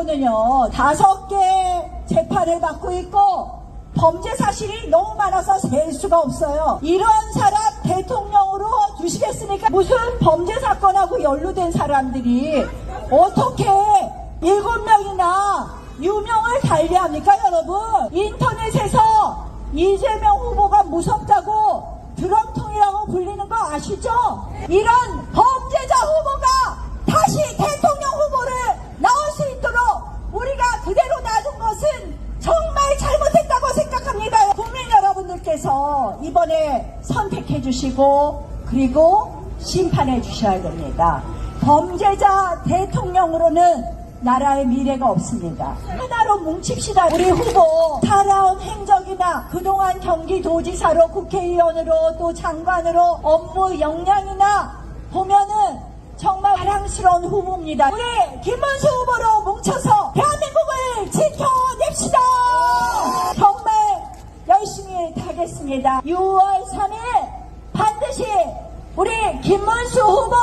그리고는요 다섯 개 재판을 받고 있고 범죄 사실이 너무 많아서 셀 수가 없어요. 이런 사람 대통령으로 두시겠습니까? 무슨 범죄 사건하고 연루된 사람들이 어떻게 일곱 명이나 유명을 달리합니까, 여러분? 인터넷에서 이재명 후보가 무섭다고 드럼통이라고 불리는 거 아시죠? 이런 범 여러분들께서 이번에 선택해 주시고 그리고 심판해 주셔야 됩니다. 범죄자 대통령으로는 나라의 미래가 없습니다. 하나로 뭉칩시다. 우리 후보 살아온 행적이나 그동안 경기도지사로 국회의원으로 또 장관으로 업무 역량이나 보면은 정말 자랑스러운 후보입니다. 우리 김문수 후보로 뭉쳐서 열심히 하겠습니다. 6월 3일 반드시 우리 김문수 후보